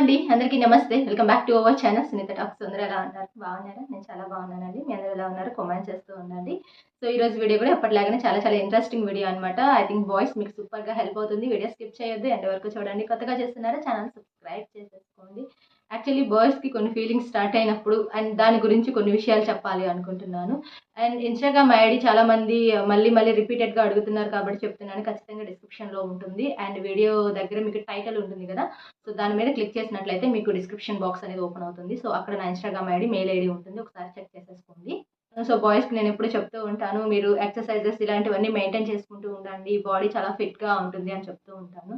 అండి. అందరికీ నమస్తే. Welcome back to our channel. Sunitha talks. అందరూ ఎలా ఉన్నారు? బాగున్నారా? నేను చాలా బాగున్నానండి. మీ అందరూ ఎలా ఉన్నారు? కామెంట్ చేస్తూ ఉండండి. సో ఈ రోజు వీడియో కూడా ఎప్పటిలాగానే చాలా చాలా ఇంట్రెస్టింగ్ వీడియో అనమాట ఐ థింక్ బాయ్స్ మీకు సూపర్గా హెల్ప్ అవుతుంది. వీడియో స్కిప్ చేయొద్దు. ఎండ్ వరకు చూడండి. కొత్తగా చేస్తున్నారా? ఛానల్ సబ్స్క్రైబ్ చేసేసుకోండి. యాక్చువల్లీ బాయ్స్కి కొన్ని ఫీలింగ్స్ స్టార్ట్ అయినప్పుడు అండ్ దాని గురించి కొన్ని విషయాలు చెప్పాలి అనుకుంటున్నాను. అండ్ ఇన్స్టాగ్రామ్ ఐడి చాలామంది మళ్ళీ మళ్ళీ రిపీటెడ్గా అడుగుతున్నారు కాబట్టి చెప్తున్నాను. ఖచ్చితంగా డిస్క్రిప్షన్లో ఉంటుంది. అండ్ వీడియో దగ్గర మీకు టైటిల్ ఉంటుంది కదా? సో దాని మీద క్లిక్ చేసినట్లయితే మీకు డిస్క్రిప్షన్ బాక్స్ అనేది ఓపెన్ అవుతుంది. సో అక్కడ నా ఇన్స్టాగ్రామ్ ఐడి మెయిల్ ఐడి ఉంటుంది. ఒకసారి చెక్ చేసేసుకోండి. సో బాయ్స్కి నేను ఎప్పుడు చెప్తూ ఉంటాను మీరు ఎక్సర్సైజెస్ ఇలాంటివన్నీ మెయింటైన్ చేసుకుంటూ ఉండండి బాడీ చాలా ఫిట్గా ఉంటుంది అని చెప్తూ ఉంటాను.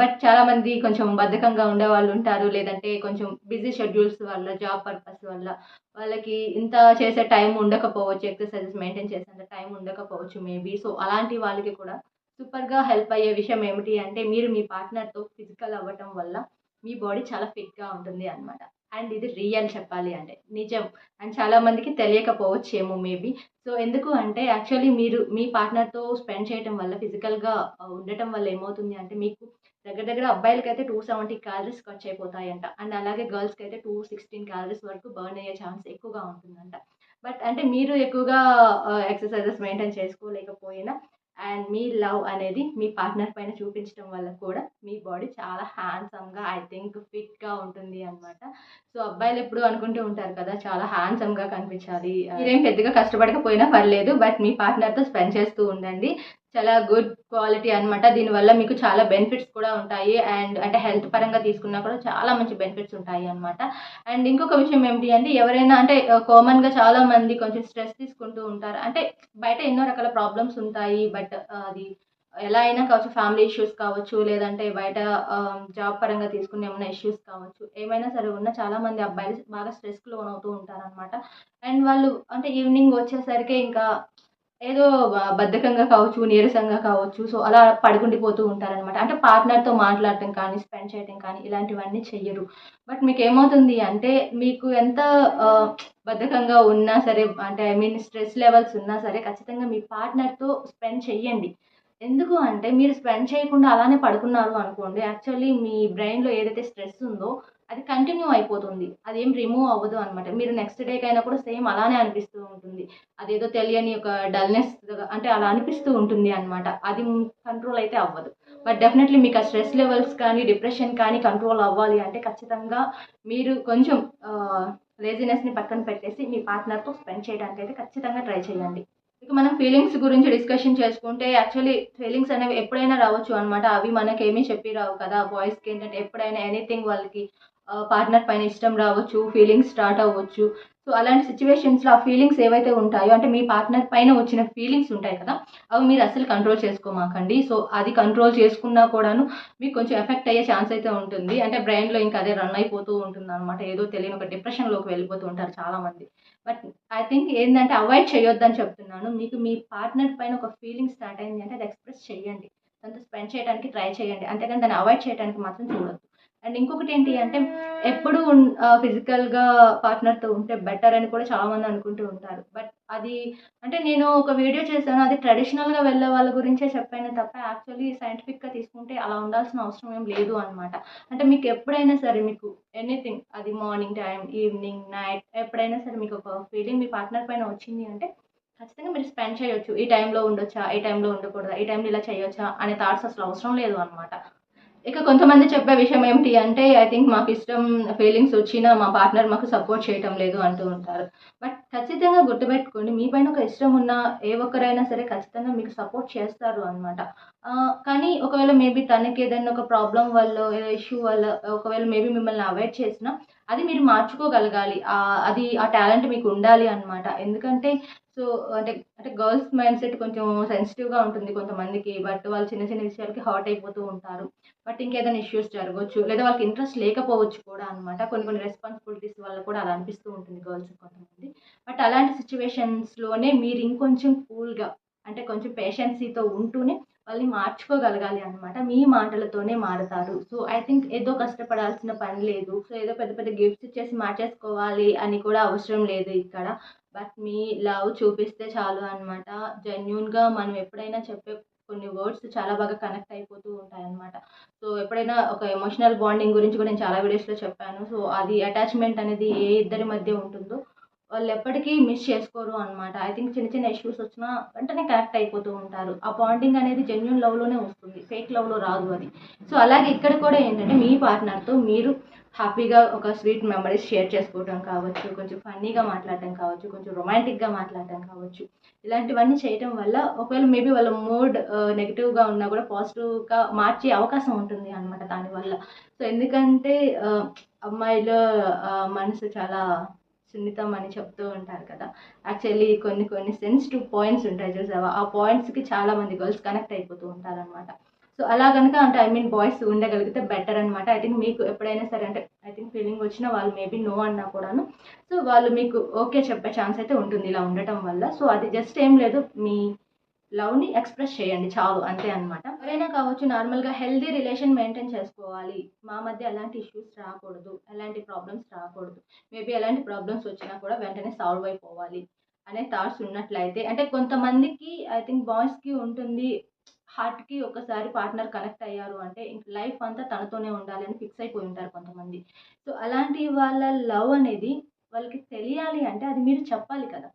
బట్ చాలా మంది కొంచెం బద్ధకంగా ఉండే వాళ్ళు ఉంటారు లేదంటే కొంచెం బిజీ షెడ్యూల్స్ వల్ల జాబ్ పర్పస్ వల్ల వాళ్ళకి ఇంత చేసే టైం ఉండకపోవచ్చు ఎక్సర్సైజెస్ మెయింటైన్ చేసేంత టైం ఉండకపోవచ్చు మేబీ సో అలాంటి వాళ్ళకి కూడా సూపర్గా హెల్ప్ అయ్యే విషయం ఏమిటి అంటే మీరు మీ పార్ట్నర్తో ఫిజికల్ అవ్వటం వల్ల మీ బాడీ చాలా ఫిట్గా ఉంటుంది అనమాట అండ్ ఇది రియల్ చెప్పాలి అంటే నిజం. అండ్ చాలా మందికి తెలియకపోవచ్చేమో మేబీ సో ఎందుకు అంటే యాక్చువల్లీ మీరు మీ పార్ట్నర్తో స్పెండ్ చేయడం వల్ల ఫిజికల్గా ఉండటం వల్ల ఏమవుతుంది అంటే మీకు దగ్గర దగ్గర అబ్బాయిలకి అయితే టూ సెవెంటీ క్యాలరీస్ ఖర్చు అయిపోతాయంట. అండ్ అలాగే గర్ల్స్కి అయితే టూ సిక్స్టీన్ క్యాలరీస్ వరకు బర్న్ అయ్యే ఛాన్స్ ఎక్కువగా ఉంటుందంట. బట్ అంటే మీరు ఎక్కువగా ఎక్సర్సైజెస్ మెయింటైన్ చేసుకోలేకపోయినా అండ్ మీ లవ్ అనేది మీ పార్ట్నర్ పైన చూపించడం వల్ల కూడా మీ బాడీ చాలా హ్యాండ్సమ్గా ఐ థింక్ ఫిట్గా ఉంటుంది అనమాట సో అబ్బాయిలు ఎప్పుడు అనుకుంటూ ఉంటారు కదా చాలా హ్యాండ్సమ్గా కనిపించాలి. మీరేం పెద్దగా కష్టపడకపోయినా పర్లేదు బట్ మీ పార్ట్నర్తో స్పెండ్ చేస్తూ ఉండండి. చాలా గుడ్ క్వాలిటీ అనమాట దీనివల్ల మీకు చాలా బెనిఫిట్స్ కూడా ఉంటాయి. అండ్ అంటే హెల్త్ పరంగా తీసుకున్నా కూడా చాలా మంచి బెనిఫిట్స్ ఉంటాయి అనమాట అండ్ ఇంకొక విషయం ఏమిటి అంటే ఎవరైనా అంటే కామన్గా చాలా మంది కొంచెం స్ట్రెస్ తీసుకుంటూ ఉంటారు. అంటే బయట ఎన్నో రకాల ప్రాబ్లమ్స్ ఉంటాయి. బట్ అది ఎలా అయినా కావచ్చు ఫ్యామిలీ ఇష్యూస్ కావచ్చు లేదంటే బయట జాబ్ పరంగా తీసుకునే ఏమైనా ఇష్యూస్ కావచ్చు ఏమైనా సరే ఉన్న చాలా మంది అబ్బాయిలు బాగా స్ట్రెస్కి లోన్ అవుతూ ఉంటారనమాట అండ్ వాళ్ళు అంటే ఈవినింగ్ వచ్చేసరికి ఇంకా ఏదో బద్ధకంగా కావచ్చు నీరసంగా కావచ్చు సో అలా పడుకుండిపోతూ ఉంటారనమాట అంటే పార్ట్నర్తో మాట్లాడటం కానీ స్పెండ్ చేయడం కానీ ఇలాంటివన్నీ చెయ్యరు. బట్ మీకు ఏమవుతుంది అంటే మీకు ఎంత బద్ధకంగా ఉన్నా సరే అంటే ఐ మీన్ స్ట్రెస్ లెవెల్స్ ఉన్నా సరే ఖచ్చితంగా మీ పార్ట్నర్తో స్పెండ్ చెయ్యండి. ఎందుకు అంటే మీరు స్పెండ్ చేయకుండా అలానే పడుకున్నారు అనుకోండి యాక్చువల్లీ మీ బ్రెయిన్లో ఏదైతే స్ట్రెస్ ఉందో అది కంటిన్యూ అయిపోతుంది. అది ఏం రిమూవ్ అవ్వదు అనమాట మీరు నెక్స్ట్ డేకైనా కూడా సేమ్ అలానే అనిపిస్తూ ఉంటుంది. అదేదో తెలియని ఒక డల్నెస్ అంటే అలా అనిపిస్తూ ఉంటుంది అనమాట అది కంట్రోల్ అయితే అవ్వదు. బట్ డెఫినెట్లీ మీకు ఆ స్ట్రెస్ లెవెల్స్ కానీ డిప్రెషన్ కానీ కంట్రోల్ అవ్వాలి అంటే ఖచ్చితంగా మీరు కొంచెం లేజినెస్ని పక్కన పెట్టేసి మీ పార్ట్నర్తో స్పెండ్ చేయడానికి అయితే ఖచ్చితంగా ట్రై చేయండి. ఇక మనం ఫీలింగ్స్ గురించి డిస్కషన్ చేసుకుంటే యాక్చువల్లీ ఫీలింగ్స్ అనేవి ఎప్పుడైనా రావచ్చు అనమాట అవి మనకేమీ చెప్పి రావు కదా. బాయ్స్కి ఏంటంటే ఎప్పుడైనా ఎనీథింగ్ వాళ్ళకి పార్ట్నర్ పైన ఇష్టం రావచ్చు ఫీలింగ్స్ స్టార్ట్ అవ్వచ్చు. సో అలాంటి సిచ్యువేషన్స్లో ఆ ఫీలింగ్స్ ఏవైతే ఉంటాయో అంటే మీ పార్ట్నర్ పైన వచ్చిన ఫీలింగ్స్ ఉంటాయి కదా అవి మీరు అసలు కంట్రోల్ చేసుకోమాకండి. సో అది కంట్రోల్ చేసుకున్నా కూడాను మీకు కొంచెం ఎఫెక్ట్ అయ్యే ఛాన్స్ అయితే ఉంటుంది. అంటే బ్రెయిన్లో ఇంకా అదే రన్ అయిపోతూ ఉంటుంది అనమాట ఏదో తెలియని ఒక డిప్రెషన్లోకి వెళ్ళిపోతూ ఉంటారు చాలామంది. బట్ ఐ థింక్ ఏంటంటే అవాయిడ్ చేయొద్దని చెప్తున్నాను. మీకు మీ పార్ట్నర్ పైన ఒక ఫీలింగ్ స్టార్ట్ అయింది అంటే అది ఎక్స్ప్రెస్ చేయండి. దాంతో స్పెండ్ చేయడానికి ట్రై చేయండి. అంతేకాని దాన్ని అవాయిడ్ చేయడానికి మాత్రం చూడొద్దు. అండ్ ఇంకొకటి ఏంటి అంటే ఎప్పుడు ఫిజికల్గా పార్ట్నర్తో ఉంటే బెటర్ అని కూడా చాలామంది అనుకుంటూ ఉంటారు. బట్ అది అంటే నేను ఒక వీడియో చేశాను అది ట్రెడిషనల్గా వెళ్ళే వాళ్ళ గురించే చెప్పాను తప్ప యాక్చువల్లీ సైంటిఫిక్గా తీసుకుంటే అలా ఉండాల్సిన అవసరం ఏం లేదు అనమాట అంటే మీకు ఎప్పుడైనా సరే మీకు ఎనీథింగ్ అది మార్నింగ్ టైం ఈవినింగ్ నైట్ ఎప్పుడైనా సరే మీకు ఒక ఫీలింగ్ మీ పార్ట్నర్ పైన వచ్చింది అంటే ఖచ్చితంగా మీరు స్పెండ్ చేయొచ్చు. ఈ టైంలో ఉండొచ్చా? ఈ టైంలో ఉండకూడదా? ఈ టైంలో ఇలా చేయొచ్చా? అనే థాట్స్ అసలు అవసరం లేదు అనమాట ఇక కొంతమంది చెప్పే విషయం ఏమిటి అంటే ఐ థింక్ మాకు ఇష్టం ఫీలింగ్స్ వచ్చినా మా పార్ట్నర్ మాకు సపోర్ట్ చేయటం లేదు అంటూ ఉంటారు. బట్ ఖచ్చితంగా గుర్తుపెట్టుకోండి మీ పైన ఒక ఇష్టం ఉన్న ఏ ఒక్కరైనా సరే ఖచ్చితంగా మీకు సపోర్ట్ చేస్తారు అనమాట కానీ ఒకవేళ మేబీ తనకి ఏదైనా ఒక ప్రాబ్లం వల్ల ఏదో ఇష్యూ వల్ల ఒకవేళ మేబీ మిమ్మల్ని అవాయిడ్ చేసినా అది మీరు మార్చుకోగలగాలి. అది ఆ టాలెంట్ మీకు ఉండాలి అనమాట ఎందుకంటే సో అంటే అంటే గర్ల్స్ మైండ్ సెట్ కొంచెం సెన్సిటివ్గా ఉంటుంది కొంతమందికి బట్ వాళ్ళు చిన్న చిన్న విషయాలకి హాట్ అయిపోతూ ఉంటారు. బట్ ఇంకేదైనా ఇష్యూస్ జరగవచ్చు లేదా వాళ్ళకి ఇంట్రెస్ట్ లేకపోవచ్చు కూడా అనమాట కొన్ని కొన్ని రెస్పాన్సిబిలిటీస్ వల్ల కూడా అలా అనిపిస్తూ ఉంటుంది గర్ల్స్ కొంతమంది. బట్ అలాంటి సిచ్యువేషన్స్లోనే మీరు ఇంకొంచెం కూల్గా అంటే కొంచెం పేషెన్సీతో ఉంటూనే వాళ్ళని మార్చుకోగలగాలి అనమాట మీ మాటలతోనే మారుతారు. సో ఐ థింక్ ఏదో కష్టపడాల్సిన పని లేదు. సో ఏదో పెద్ద పెద్ద గిఫ్ట్స్ ఇచ్చేసి మార్చేసుకోవాలి అని కూడా అవసరం లేదు ఇక్కడ. బట్ మీ లవ్ చూపిస్తే చాలు అనమాట జెన్యున్గా మనం ఎప్పుడైనా చెప్పే కొన్ని వర్డ్స్ చాలా బాగా కనెక్ట్ అయిపోతూ ఉంటాయన్నమాట సో ఎప్పుడైనా ఒక ఎమోషనల్ బాండింగ్ గురించి కూడా నేను చాలా వీడియోస్లో చెప్పాను. సో అది అటాచ్మెంట్ అనేది ఏ ఇద్దరి మధ్య ఉంటుందో వాళ్ళు ఎప్పటికీ మిస్ చేసుకోరు అనమాట ఐ థింక్ చిన్న చిన్న ఇష్యూస్ వచ్చినా వెంటనే కనెక్ట్ అయిపోతూ ఉంటారు. ఆ బాండింగ్ అనేది జెన్యున్ లవ్లోనే వస్తుంది. ఫేక్ లవ్లో రాదు అది. సో అలాగే ఇక్కడ కూడా ఏంటంటే మీ పార్ట్నర్తో మీరు హ్యాపీగా ఒక స్వీట్ మెమరీస్ షేర్ చేసుకోవడం కావచ్చు కొంచెం ఫన్నీగా మాట్లాడటం కావచ్చు కొంచెం రొమాంటిక్గా మాట్లాడటం కావచ్చు. ఇలాంటివన్నీ చేయటం వల్ల ఒకవేళ మేబీ వాళ్ళ మూడ్ నెగిటివ్గా uh, ఉన్నా కూడా పాజిటివ్గా మార్చే అవకాశం ఉంటుంది అనమాట దానివల్ల. సో ఎందుకంటే uh, అమ్మాయిల uh, మనసు చాలా సున్నితం అని చెప్తూ ఉంటారు కదా. యాక్చువల్లీ కొన్ని కొన్ని సెన్సిటివ్ పాయింట్స్ ఉంటాయి చూసావా? ఆ పాయింట్స్కి చాలా మంది గర్ల్స్ కనెక్ట్ అయిపోతూ ఉంటారు అనమాట సో అలా కనుక అంటే ఐ మీన్ బాయ్స్ ఉండగలిగితే బెటర్ అనమాట ఐ థింక్ మీకు ఎప్పుడైనా సరే అంటే ఐ థింక్ ఫీలింగ్ వచ్చినా వాళ్ళు మేబీ నో అన్నా కూడాను. సో వాళ్ళు మీకు ఓకే చెప్పే ఛాన్స్ అయితే ఉంటుంది ఇలా ఉండటం వల్ల. సో అది జస్ట్ ఏం లేదు. మీ లవ్ని ఎక్స్ప్రెస్ చేయండి చాలు. అంతే అనమాట ఎవరైనా కావచ్చు నార్మల్గా హెల్దీ రిలేషన్ మెయింటైన్ చేసుకోవాలి. మా మధ్య ఎలాంటి ఇష్యూస్ రాకూడదు ఎలాంటి ప్రాబ్లమ్స్ రాకూడదు. మేబీ ఎలాంటి ప్రాబ్లమ్స్ వచ్చినా కూడా వెంటనే సాల్వ్ అయిపోవాలి అనే థాట్స్ ఉన్నట్లయితే అంటే కొంతమందికి ఐ థింక్ బాయ్స్కి ఉంటుంది హార్ట్కి ఒకసారి పార్ట్నర్ కనెక్ట్ అయ్యారు అంటే ఇంక లైఫ్ అంతా తనతోనే ఉండాలి అని ఫిక్స్ అయిపోయి ఉంటారు కొంతమంది. సో అలాంటి వాళ్ళ లవ్ అనేది వాళ్ళకి తెలియాలి అంటే అది మీరు చెప్పాలి కదా.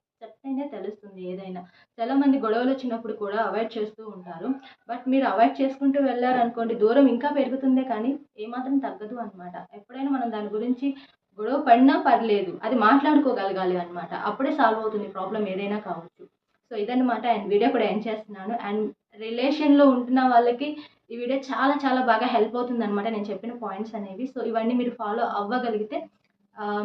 ఏదైనా. చాలా మంది గొడవలు వచ్చినప్పుడు కూడా అవాయిడ్ చేస్తూ ఉంటారు. బట్ మీరు అవాయిడ్ చేసుకుంటూ వెళ్ళారనుకోండి దూరం ఇంకా పెరుగుతుందే కానీ ఏమాత్రం తగ్గదు అనమాట ఎప్పుడైనా మనం దాని గురించి గొడవ పడినా పర్లేదు అది మాట్లాడుకోగలగాలి అనమాట అప్పుడే సాల్వ్ అవుతుంది ప్రాబ్లం ఏదైనా కావచ్చు. సో ఇదన్నమాట అండ్ వీడియో కూడా ఎండ్ చేస్తున్నాను. అండ్ రిలేషన్లో ఉంటున్న వాళ్ళకి ఈ వీడియో చాలా చాలా బాగా హెల్ప్ అవుతుంది అనమాట నేను చెప్పిన పాయింట్స్ అనేవి. సో ఇవన్నీ మీరు ఫాలో అవ్వగలిగితే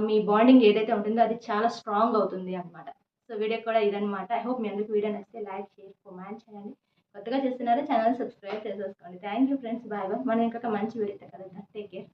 మీ బాండింగ్ ఏదైతే ఉంటుందో అది చాలా స్ట్రాంగ్ అవుతుంది అనమాట సో వీడియో కూడా ఇదనమాట ఐ హోప్ మీ అందరికి వీడియో నచ్చితే లైక్ షేర్ కామెంట్ చేయండి. కొత్తగా చేస్తున్నారా ఛానల్ సబ్స్క్రైబ్ చేసేసుకోండి. Thank you friends bye bye మనం ఇంకొక మంచి వీడియోతో కలుద్దాం. Take care